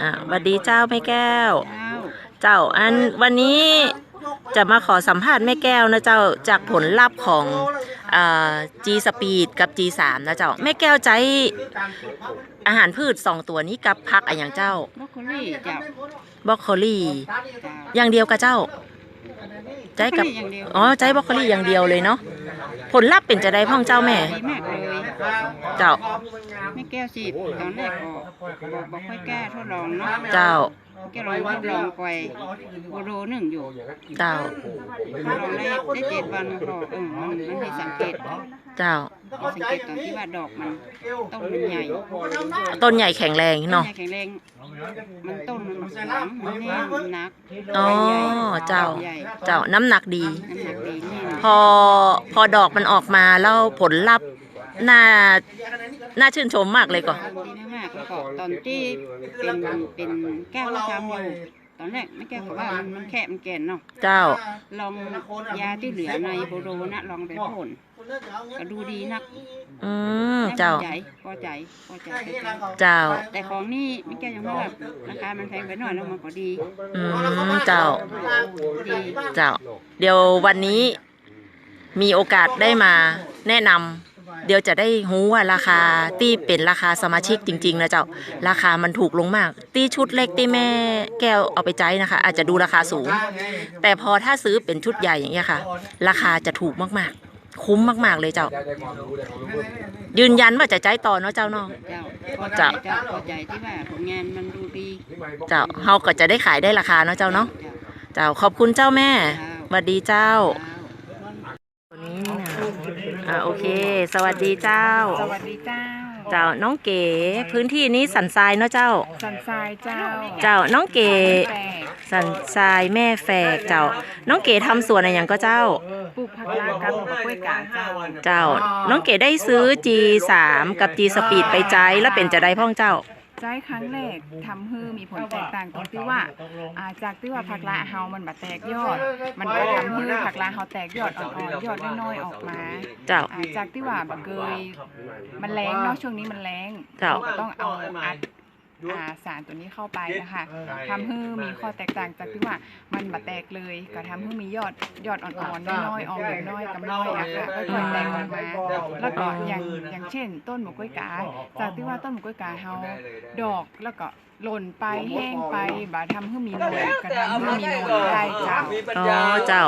อ่าสวัสดีเจ้าแม่แก้วเจ้าเจ้าอันวันนี้จะมาขอสัมภาษณ์แม่แก้วนะเจ้าจากผลลัพธ์ของอ่า G Speed กับ G3 นะเจ้าแม่แก้วใจอาหารพืชสองตัวนี้กับพักอะไรอย่างเจ้าบรอกโคลี่เจ้าบรอกโคลีเจ้าอย่างเดียวกับเจ้า ใจกับบรอกโคลี่อย่างเดียวอ๋อใจบรอกโคลีอย่างเดียวเลยเนาะผลลัพธ์เป็นจะได้พ่องเจ้าแม่ดีมากเลยเจ้าไม่แก้วสิตอนแรกก็บอกบอก ค่อยกล้าทดลองเนาะเจ้าแกลองทดลองไปโบโรหนึ่งอยู่เจ้าทดลองได้ได้เจ็ดวันก็เออมันมันมีสังเกตเจ้ามีสังเกตตอนที่ว่าดอกมันต้นมันใหญ่ต้นใหญ่แข็งแรงต้นเนาะใหญ่แข็งแรงมันต้นมันสูงมันแน่นมันหนักอ๋อใบใหญ่เจ้าดอกใหญ่เจ้าน้ำหนักดีน้ำหนักดีแน่นพอพอดอกมันออกมาแล้วผลลัพธ์ น่าน่าชื่นชมมากเลยก็ดีมากๆแล้วก็ตอนที่เป็นเป็นแก้วที่ทำอยู่ตอนแรกไม่แก้วก็ว่ามันมันแค่มันแก่นเนาะเจ้าลองยาที่เหลือในโบโรนะลองไปพ่นก็ดูดีนัก อืมเจ้าพอใจพอใจพอใจเจ้า แต่ของนี่ไม่แก้วยังไม่ว่าราคามันแพงไปหน่อยแล้วมันก็ดี อืมเจ้าดีเจ้า เดี๋ยววันนี้มีโอกาสได้มาแนะนำ เดี๋ยวจะได้รู้ว่าราคาที่เป็นราคาสมาชิกจริง ๆ นะเจ้า ราคามันถูกลงมาก ตีชุดเล็กตีแม่แก้วเอาไปใจนะคะ อาจจะดูราคาสูง แต่พอถ้าซื้อเป็นชุดใหญ่อย่างเงี้ยค่ะ ราคาจะถูกมากๆ คุ้มมากๆเลยเจ้า ยืนยันว่าจะใจต่อเนาะเจ้าเนาะเจ้าพอใจเจ้าเจ้าพอใจที่ว่าผลงานมันดูดีเจ้าเฮาก็จะได้ขายได้ราคาเนาะเจ้าเนาะเจ้าเจ้าขอบคุณเจ้าแม่เจ้าสวัสดีเจ้าเจ้าตัวนี้นะ อ่าโอเค สวัสดีเจ้า สวัสดีเจ้า เจ้าน้องเก๋พื้นที่นี้สันทรายเนาะเจ้า สันทรายเจ้าเจ้าน้องเก๋แปลกสันทรายแม่แฝกเจ้า น้องเก๋ทำสวนอะไรอย่างก็เจ้า ปลูกผักลากับกล้วยกาเจ้าเจ้าน้องเก๋ได้ซื้อ G3 กับ G Speed ไปใจแล้วเป็นจะได้พ่องเจ้า ใจครั้งแรกทำให้มีผลแตกต่างตรงที่ว่าอ่าจากที่ว่าผักลาเฮามันบาแตกยอด มันก็ทำให้ผักลาเฮาแตกยอดอ่อนๆยอดน้อยๆออกมาเจ้า อ่าจากที่ว่าบะเกยมันแรงเนาะช่วงนี้มันแรงเจ้า เราก็ต้องเอาอัด อ่าสารตัวนี้เข้าไปนะคะทำให้มีข้อแตกต่างจากที่ว่ามันบะแตกเลยก็ทำให้มียอดยอดอ่อนๆน้อยๆออกน้อยๆกับน้อยอะค่ะค่อยๆแตกออกมาแล้วก็อย่างอย่างเช่น ต้นหมกกล้วยกาจากที่ว่าต้นหมกกล้วยกาเฮาดอกแล้วก็ หล่นไปแห้งไปบาทำให้มีหน่วยก็ทำให้มีหน่วยได้เจ้าอ๋อเจ้า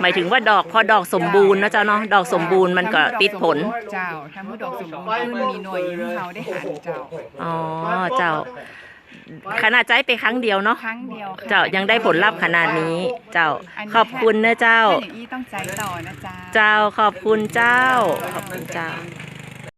หมายถึงว่าดอกพอดอกสมบูรณ์เนาะเจ้าเนาะดอกสมบูรณ์มันก็ติดผลเจ้าทำให้ดอกสมบูรณ์ขึ้นมีหน่วยให้เฮาได้หาเจ้าอ๋อเจ้าขนาดใจไปครั้งเดียวเนาะครั้งเดียวค่ะเจ้ายังได้ผลลัพธ์ขนาดนี้ เจ้านนี้ขอบคุณนะเจ้าถ้าอย่างนี้ต้องใจต่อนะเจ้าเจ้าขอบคุณเจ้า ขอบคุณเจ้า